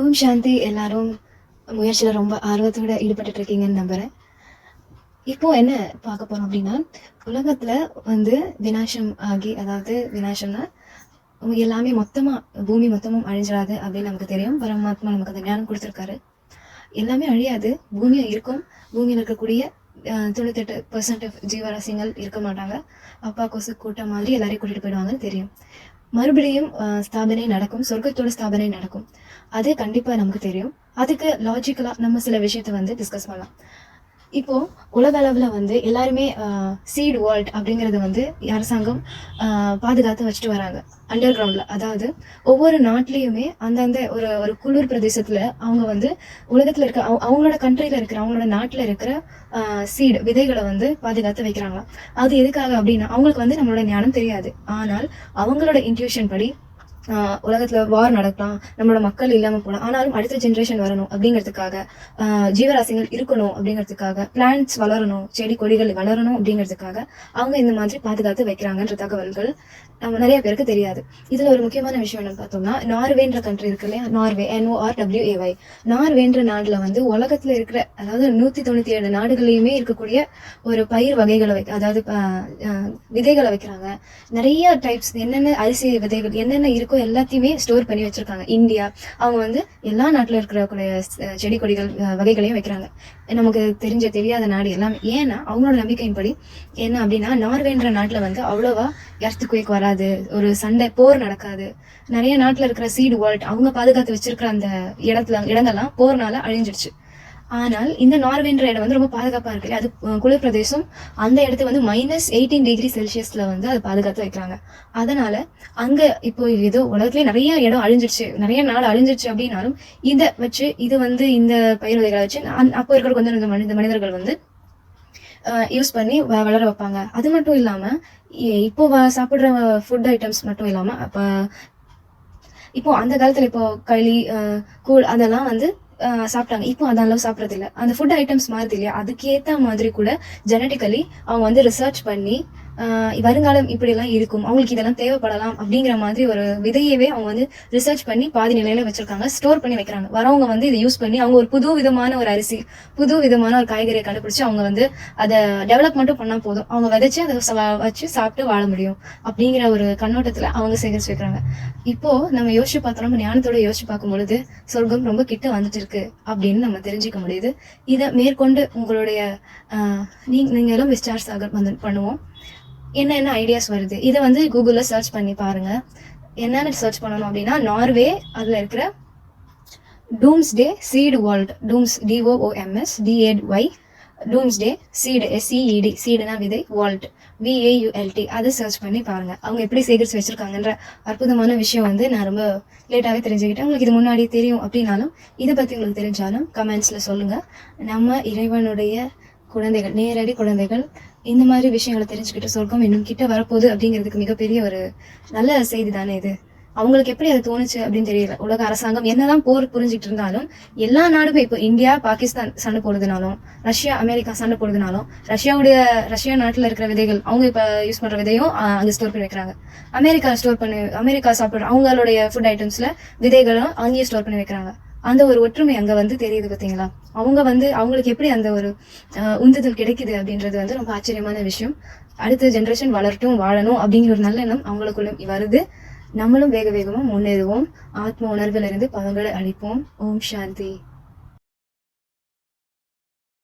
ஓம் சாந்தி. எல்லாரும் முயற்சியில் ரொம்ப ஆர்வத்தோட ஈடுபட்டு இருக்கீங்கன்னு நம்புகிறேன் இப்போ என்ன பார்க்க போறோம் அப்படின்னா உலகத்துல வந்து வினாசம் ஆகி அதாவது வினாசம்னா எல்லாமே மொத்தமா பூமி மொத்தமும் அழிஞ்சிடாது அப்படின்னு நமக்கு தெரியும். பரமாத்மா நமக்கு அந்த ஞானம் கொடுத்துருக்காரு. எல்லாமே அழியாது. பூமியா இருக்கும். பூமியில் இருக்கக்கூடிய தொண்ணூத்தெட்டு பர்சன்ட் ஜீவராசிகள் இருக்க மாட்டாங்க. அப்பா கொசு கூட்டம் மாதிரி எல்லாரையும் கூட்டிட்டு போயிடுவாங்கன்னு தெரியும். மறுபடியும் ஸ்தாபனை நடக்கும் சொர்க்கத்தோட ஸ்தாபனை நடக்கும். அது கண்டிப்பா நமக்கு தெரியும். அதுக்கு லாஜிக்கலா நம்ம சில விஷயத்த வந்து டிஸ்கஸ் பண்ணலாம். இப்போ உலக அளவுல வந்து எல்லாருமே சீட் வேர்ல்ட் அப்படிங்கறது வந்து அரசாங்கம் பாதுகாத்து வச்சுட்டு வராங்க. அண்டர் கிரவுண்ட்ல அதாவது ஒவ்வொரு நாட்டிலையுமே அந்தந்த ஒரு ஒரு குளிர் பிரதேசத்துல அவங்க வந்து உலகத்துல இருக்க அவங்க- அவங்களோட கண்ட்ரில இருக்கிற அவங்களோட நாட்டுல இருக்கிற சீடு விதைகளை வந்து பாதுகாத்து வைக்கிறாங்களாம். அது எதுக்காக அப்படின்னா அவங்களுக்கு வந்து நம்மளோட ஞானம் தெரியாது. ஆனால் அவங்களோட இன்ட்யூஷன் படி உலகத்தில் வார் நடக்கலாம் நம்மளோட மக்கள் இல்லாமல் போகலாம் ஆனாலும் அடுத்த ஜென்ரேஷன் வரணும் அப்படிங்கிறதுக்காக ஜீவராசிகள் இருக்கணும் அப்படிங்கிறதுக்காக பிளான்ட்ஸ் வளரணும் செடி கொடிகள் வளரணும் அப்படிங்கிறதுக்காக அவங்க இந்த மாதிரி பாதுகாத்து வைக்கிறாங்கன்ற தகவல்கள் நம்ம நிறைய பேருக்கு தெரியாது. இதில் ஒரு முக்கியமான விஷயம் என்னன்னு பார்த்தோம்னா நார்வேன்ற கண்ட்ரி இருக்கு இல்லையா? நார்வே என்ஓஆர் டபிள்யூஏஒய் நார்வேன்ற நாட்டில் வந்து உலகத்தில் இருக்கிற அதாவது நூற்றி தொண்ணூற்றி ஏழு நாடுகளையுமே இருக்கக்கூடிய ஒரு பயிர் வகைகளை வைக்க அதாவது விதைகளை வைக்கிறாங்க. நிறைய டைப்ஸ் என்னென்ன அரிசி விதைகள் என்னென்ன இருக்கோ எல்லாத்தையுமே ஸ்டோர் பண்ணி வச்சிருக்காங்க. இந்தியா அவங்க வந்து எல்லா நாட்டில் இருக்கிற கூடிய செடி கொடிகள் வகைகளையும் வைக்கிறாங்க. நமக்கு தெரிஞ்ச தெரியாத நாடு எல்லாமே. ஏன்னா அவங்களோட நம்பிக்கையின்படி என்ன அப்படின்னா நார்வேன்ற நாட்டில் வந்து அவ்வளோவா எர்த்து குயிக் வராது ஒரு சண்டை போர் நடக்காது. நிறைய நாட்டில் இருக்கிற சீடு வால்ட் அவங்க பாதுகாத்து வச்சிருக்கிற அந்த இடத்துல இடங்கள்லாம் போர்னால அழிஞ்சிடுச்சு ஆனால் இந்த நார்வேன்ற இடம் வந்து ரொம்ப பாதுகாப்பாக இருக்கு அது குளிர் பிரதேசம் அந்த இடத்த வந்து மைனஸ் எயிட்டீன் டிகிரி செல்சியஸில் வந்து அதை பாதுகாத்து வைக்கிறாங்க. அதனால அங்கே இப்போ ஏதோ உலகத்துலேயே நிறைய இடம் அழிஞ்சிருச்சு. நிறைய நாள் அழிஞ்சிருச்சு அப்படின்னாலும் இதை வச்சு இது வந்து இந்த பயிர் வகைகளை வச்சு அப்போ இருக்கிற கொஞ்சம் இந்த மனித மனிதர்கள் வந்து யூஸ் பண்ணி வ- வளர வைப்பாங்க. அது மட்டும் இல்லாமல் இப்போ வ- ஃபுட் ஐட்டம்ஸ் மட்டும் இல்லாமல் அப்போ இப்போ அந்த காலத்தில் இப்போ களி கூழ் அதெல்லாம் வந்து சாப்பிட்டாங்க. இப்போ அந்த அளவு சாப்பிட்றது இல்லை அந்த ஃபுட் ஐட்டம்ஸ் மாறுது இல்லையா? அதுக்கேற்ற மாதிரி கூட ஜெனட்டிக்கலி அவங்க வந்து ரிசர்ச் பண்ணி வருங்காலம் இப்படி எல்லாம் இருக்கும். அவங்களுக்கு இதெல்லாம் தேவைப்படலாம் அப்படிங்கிற மாதிரி ஒரு விதையவே அவங்க வந்து ரிசர்ச் பண்ணி பாதி நிலையில வச்சிருக்காங்க. ஸ்டோர் பண்ணி வைக்கிறாங்க. வரவங்க வந்து இதை யூஸ் பண்ணி அவங்க ஒரு புது விதமான ஒரு அரிசி புது விதமான ஒரு காய்கறியை கண்டுபிடிச்சு அவங்க வந்து அதை டெவலப் மட்டும் பண்ணா போதும். அவங்க விதைச்சு அதை ச- வச்சு சாப்பிட்டு வாழ முடியும் அப்படிங்கிற ஒரு கண்ணோட்டத்துல அவங்க சேகரிச்சு வைக்கிறாங்க. இப்போ நம்ம யோசிச்சு பார்த்தோம். நம்ம ஞானத்தோட யோசிச்சு பார்க்கும் பொழுது சொர்க்கம் ரொம்ப கிட்ட வந்துட்டு இருக்கு அப்படின்னு நம்ம தெரிஞ்சுக்க முடியுது. இதை மேற்கொண்டு உங்களுடைய நீங்க நீங்க எல்லாம் விஸ்டார் சாகர் வந்து பண்ணுவோம். என்ன என்ன ஐடியாஸ் வருது? இதை வந்து கூகுளில் சர்ச் பண்ணி பாருங்க. என்னென்ன சர்ச் பண்ணணும் அப்படின்னா நார்வே அதில் இருக்கிற doomsday seed world dooms D O O M S D A Y dooms doomsday seed S C E D சீடுனா விதை vault V A U L T அதை சர்ச் பண்ணி பாருங்கள் அவங்க எப்படி சேகரித்து வச்சுருக்காங்கன்ற அற்புதமான விஷயம் வந்து நான் ரொம்ப லேட்டாகவே தெரிஞ்சுக்கிட்டேன். உங்களுக்கு இது முன்னாடி தெரியும் அப்படின்னாலும் இதை பற்றி உங்களுக்கு தெரிஞ்சாலும் கமெண்ட்ஸில் சொல்லுங்கள் நம்ம இறைவனுடைய குழந்தைகள் நேரடி குழந்தைகள் இந்த மாதிரி விஷயங்களை தெரிஞ்சுக்கிட்டு சொர்க்கம் இன்னும் கிட்ட வரப்போகுது அப்படிங்கிறதுக்கு மிகப்பெரிய ஒரு நல்ல செய்தி தானே இது. அவங்களுக்கு எப்படி அது தோணுச்சு அப்படின்னு தெரியல. உலக அரசாங்கம் என்னதான் போர் புரிஞ்சுட்டு இருந்தாலும் எல்லா நாடுமே இப்போ இந்தியா பாகிஸ்தான் சண்டை போடுறதுனாலும் ரஷ்யா அமெரிக்கா சண்டை போடுதுனாலும் ரஷ்யாவுடைய ரஷ்யா நாட்டில் இருக்கிற விதைகள் அவங்க இப்போ யூஸ் பண்ற விதையும் அங்கே ஸ்டோர் பண்ணி வைக்கிறாங்க. அமெரிக்கா ஸ்டோர் பண்ணி அமெரிக்கா சாப்பிட்ற அவங்களுடைய ஃபுட் ஐட்டம்ஸ்ல விதைகளும் அங்கேயே ஸ்டோர் பண்ணி வைக்கிறாங்க. அந்த ஒரு ஒற்றுமை அங்க வந்து தெரியுது பாத்தீங்களா? அவங்க வந்து அவங்களுக்கு எப்படி அந்த ஒரு உந்துதல் கிடைக்குது அப்படின்றது வந்து ரொம்ப ஆச்சரியமான விஷயம். அடுத்த ஜென்ரேஷன் வளரட்டும் வாழணும் அப்படிங்கிற ஒரு நல்ல எண்ணம் அவங்களுக்குள்ள வருது. நம்மளும் வேக வேகமா முன்னேறுவோம். ஆத்ம உணர்வில் இருந்து பதங்களை அழிப்போம். ஓம் சாந்தி.